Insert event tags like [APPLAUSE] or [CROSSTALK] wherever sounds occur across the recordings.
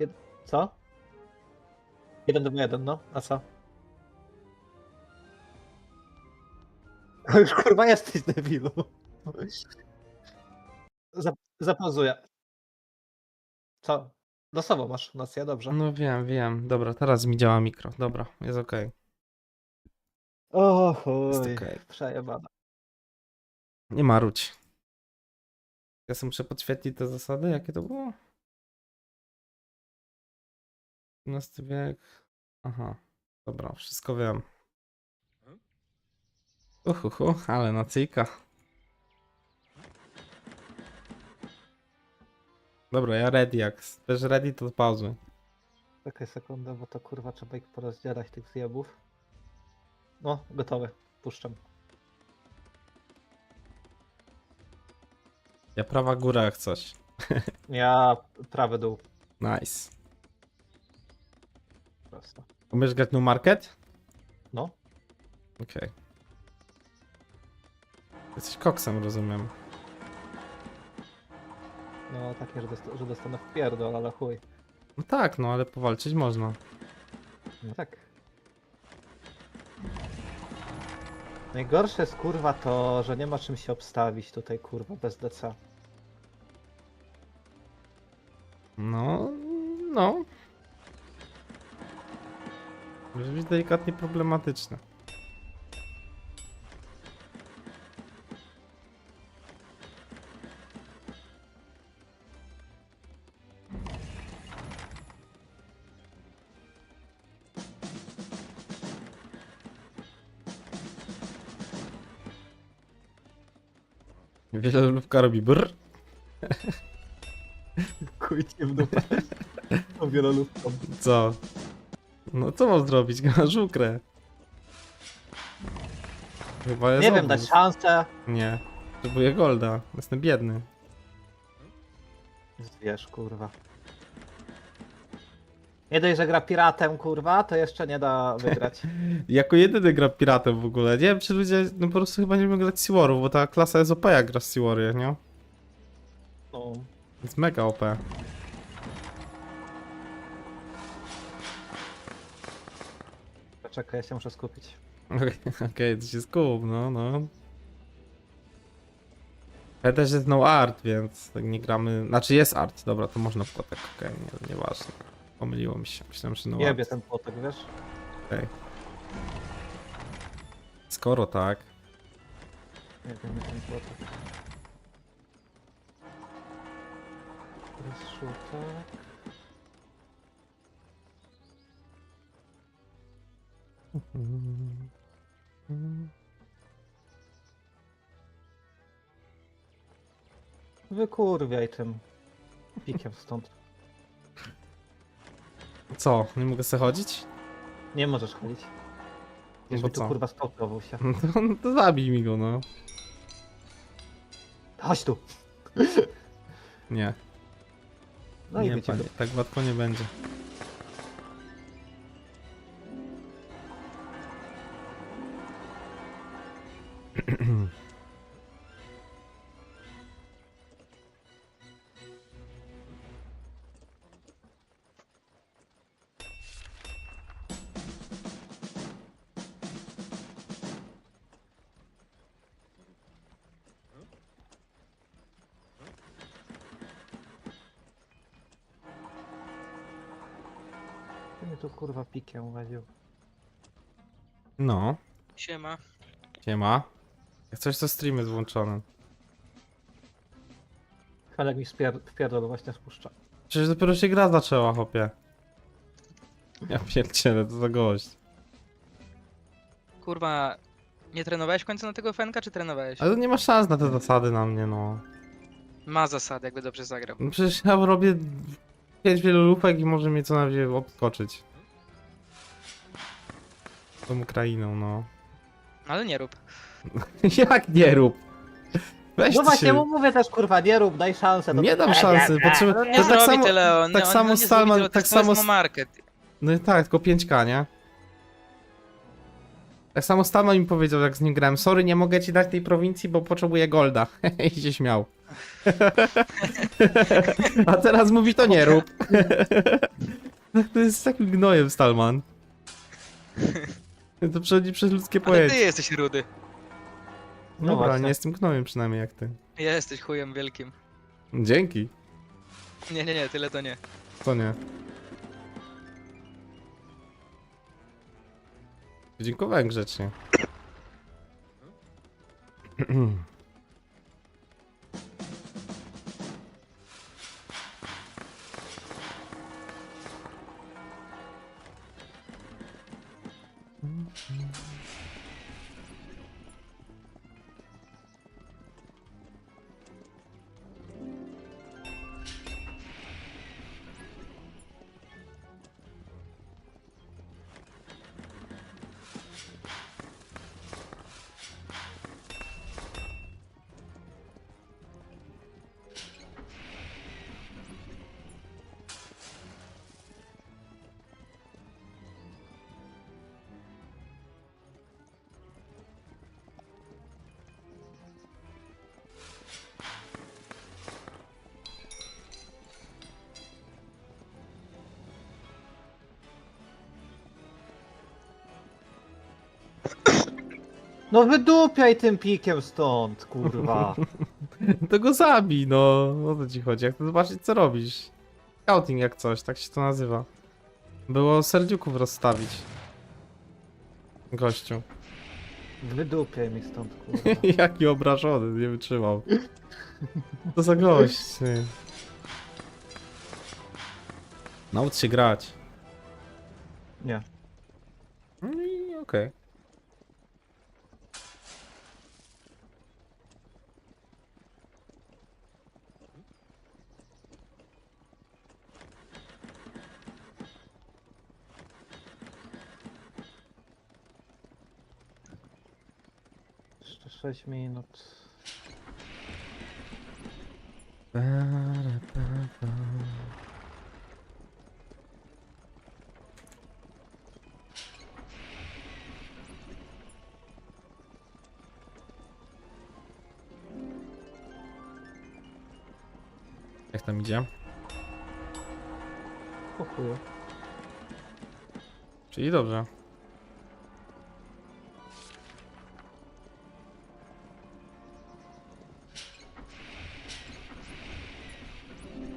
Jed... Co? 1 do 1, no. A co? [LAUGHS] Już kurwa jesteś debilu. Zap zapazuję. Co? Losowo masz nocję, dobrze. No wiem, wiem. Dobra, teraz mi działa mikro. Dobra, jest okej. O Jest chuj, okej. przejebana. Nie marudź. Ja sobie muszę podświetlić te zasady, jakie to było? XVII wiek. Aha. Dobra, wszystko wiem. Uhuhu, ale nacyjka. Dobra, ja ready. Jak też ready, to pauzuj. Czekaj sekundę, bo to kurwa trzeba ich porozdzielać tych zjebów. No, gotowe. Puszczam. Ja prawa góra jak coś. Ja prawy dół. Nice. Prosto. Umiesz grać New Market? No. Okej. Jesteś koksem, rozumiem. No takie, że, dost że dostanę w pierdol, ale chuj. No tak, no ale powalczyć można. No tak. Najgorsze jest kurwa to, że nie ma czym się obstawić tutaj kurwa bez DC. No, no. Może być delikatnie problematyczne. Wielolubka robi brr. Chuj cię w dupę. Wielolubką. Co? No co mam zrobić? [LAUGHS] Masz ukrę. Chyba jest Nie wiem, obóz. dać szansę. Nie. Potrzebuję golda. Jestem biedny. Wiesz, kurwa. Nie dość, że gra piratem, kurwa, to jeszcze nie da wygrać. [LAUGHS] Jako jedyny gra piratem w ogóle. Nie wiem, czy ludzie no po prostu chyba nie lubią grać Seawarów, bo ta klasa jest OP jak gra z Seawarie, nie? No. Jest mega OP. Czekaj, ja się muszę skupić. Okej, [LAUGHS] okay, to się skup, no, no. Ale też jest no art, więc tak nie gramy... Znaczy jest art, dobra, to można płotek, okej, nie, nieważne. Pomyliło mi się, myślałem, że no Jebie art. ten płotek, wiesz? Okej. Skoro tak, Jebiemy ten płotek. Rozszutek. Wykurwiaj tym pikiem stąd. co, nie mogę sobie chodzić? Nie możesz chodzić. No Wiesz, bo mi tu co? kurwa spałkował się. No to, no to zabij mi go, no. Chodź tu! Nie, No i nie, wiecie, panie, tak łatwo nie będzie. Tu kurwa pikiem uwadził. No, Siema. siema. Jak coś to stream jest włączony. Felek mi spier- wpierdol właśnie spuszcza. Przecież dopiero się gra zaczęła, hopie. Ja pierdzielę, to za gość. Kurwa, nie trenowałeś w końcu na tego Fenka, czy trenowałeś? Ale nie ma szans na te zasady na mnie, no. Ma zasady, jakby dobrze zagrał. no przecież ja robię 5 wielolupek i może mnie co najmniej obskoczyć. Tą Ukrainą, no. Ale nie rób. [LAUGHS] Jak nie rób? Weź No ty właśnie, się... mu mówię też kurwa, nie rób, daj szansę. to- Nie dam szansy, potrzebuję... No nie To zrobi tak samo... tyle, on, tak on, samo on nie Stallman- tyle, tak to jest samo- market. No i tak, tylko 5k, nie? Tak samo Stano mi powiedział, jak z nim grałem. Sorry, nie mogę ci dać tej prowincji, bo potrzebuję golda. [LAUGHS] I się śmiał. [LAUGHS] A teraz mówi to nie rób. to jest takim gnojem, Stalman. To przechodzi przez ludzkie Ale ty pojęcie. jesteś rudy. No Dobra, właśnie. nie jestem gnojem przynajmniej jak ty. Jesteś chujem wielkim. Dzięki. Nie, nie, nie, tyle to nie. To nie. Dziękowałem grzecznie. [CLEARS THROAT] [CLEARS THROAT] No wydupiaj tym pikiem stąd, kurwa. [LAUGHS] To go zabij, no. O co ci chodzi? Jak to zobaczyć, co robisz? Scouting jak coś, tak się to nazywa. Było serdziuków rozstawić. Gościu. Wydupiaj mi stąd, kurwa. [LAUGHS] Jaki obrażony, nie wytrzymał. To za gość. ty. Naucz się grać. Nie. No i okej. Jeszcze 6 minut. Jak tam idzie? O chuju. Czyli dobrze.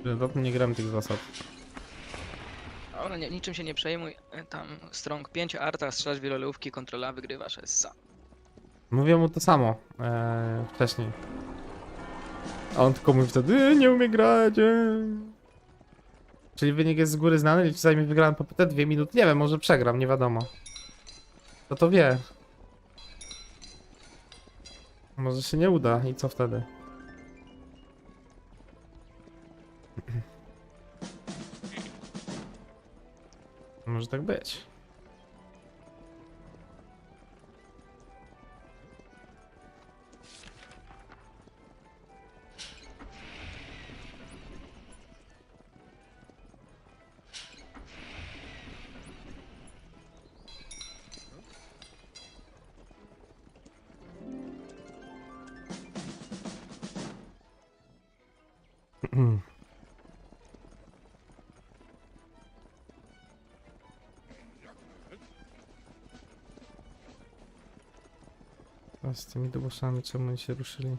Dawno nie gram tych zasad. Ale nie, niczym się nie przejmuj. E, Tam strong 5 arta, strzelasz wielolówki, kontrola, wygrywasz essa. Mówię mu to samo eee, wcześniej. A on tylko mówi wtedy, "E, nie umie grać. e". Czyli wynik jest z góry znany, liczy zajmie wygrałem PPT 2 minuty. Nie wiem, może przegram, nie wiadomo. To to wie. Może się nie uda i co wtedy? Może tak być. A z tymi doboszami czemu oni się ruszyli?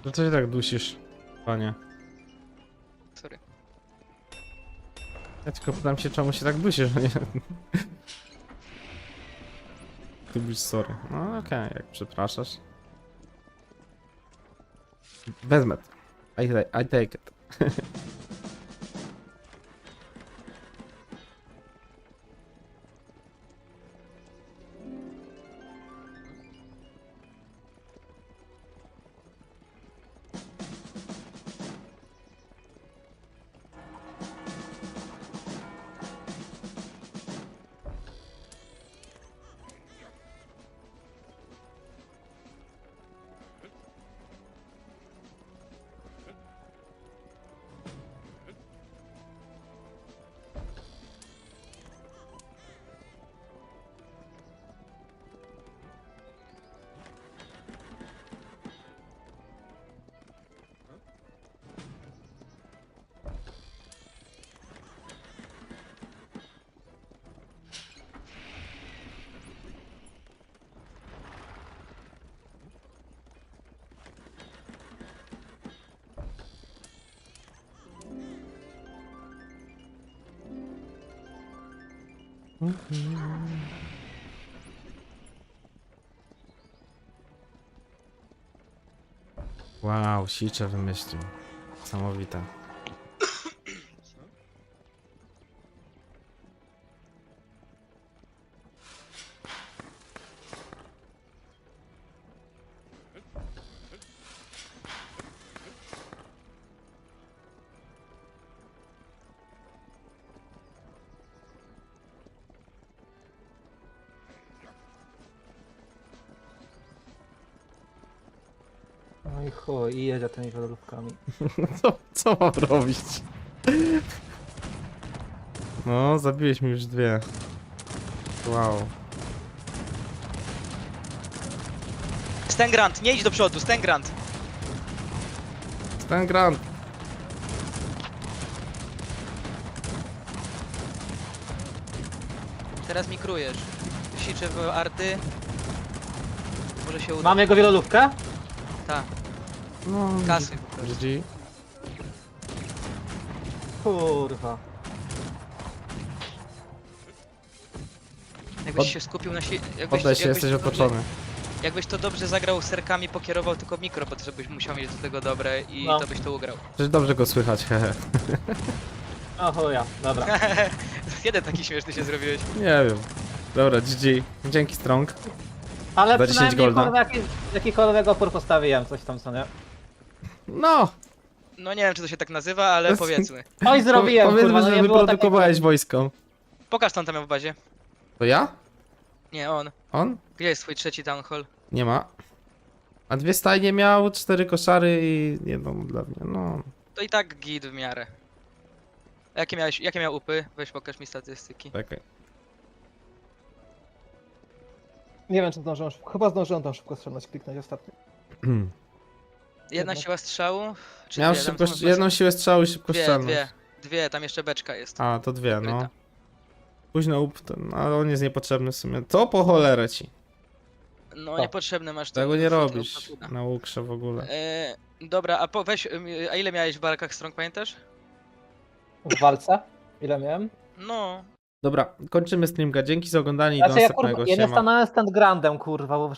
No to co się tak dusisz, panie? Sorry. Ja tylko pytam się, czemu się tak dusisz, nie? Ty byś sorry. No okej, okay, jak przepraszasz. Wezmę I, I take it. [LAUGHS] Wow, sicze wymyślił. Niesamowite. I chuj, i jedzie tymi wielolówkami. [LAUGHS] Co, co mam robić? No, zabiłeś mi już dwie. Wow. Stengrand, nie idź do przodu, Stengrand. Ten grant. Teraz mikrujesz. Siczy w arty. Może się uda. Mam jego wielolówkę? Tak, No, kasy po prostu. GG. Kurwa. Jakbyś Pod- się skupił na si... jakbyś, Poddaj się, jakbyś jesteś to dobrze- otoczony. Jakbyś to dobrze zagrał serkami, pokierował tylko mikro, to żebyś musiał mieć do tego dobre i No. to byś to ugrał. [LAUGHS] Przecież dobrze go słychać, hehe. O chuja, dobra. [LAUGHS] Jeden taki śmieszny się zrobiłeś. Nie wiem. Dobra, GG. Dzięki Strong. Ale Za 10 przynajmniej golda. kurwa jakikolwiek opór postawiłem, coś tam co nie. No! No nie wiem, czy to się tak nazywa, ale powiedzmy. [LAUGHS] Oj zrobiłem, Powiedzmy, kurwa, no że nie było takiego... wyprodukowałeś wojsko. Pokaż tam tam w bazie. To ja? Nie, on. On? Gdzie jest twój trzeci town hall? Nie ma. A dwie stajnie miał, cztery koszary i jedną dla mnie. No. To i tak git w miarę. Jakie miałeś, jakie miał upy? Weź pokaż mi statystyki. Czekaj. Nie wiem czy zdążyłem szybko, chyba zdążyłem tam szybko strzelać, kliknąć ostatnio. [CLEARS THROAT] Jedna siła strzału? Czy Miał dwie? Tam szybko, są chyba jedną siłę strzału i szybko Dwie, strzelność. dwie. Dwie, tam jeszcze beczka jest. A, to dwie, no. Ukryta. Późno up, ten, ale on jest niepotrzebny w sumie. To po cholerę ci. No Tak. niepotrzebne masz Tego nie robisz na łukrze w ogóle. E, dobra, a po, weź, a ile miałeś w barkach strong, pamiętasz? W walce? Ile miałem? No, Dobra, kończymy streamka. Dzięki za oglądanie i do Znaczy ja następnego. kurwa, ja nie Siema. stanąłem stand grandem kurwa, bo wyszedłem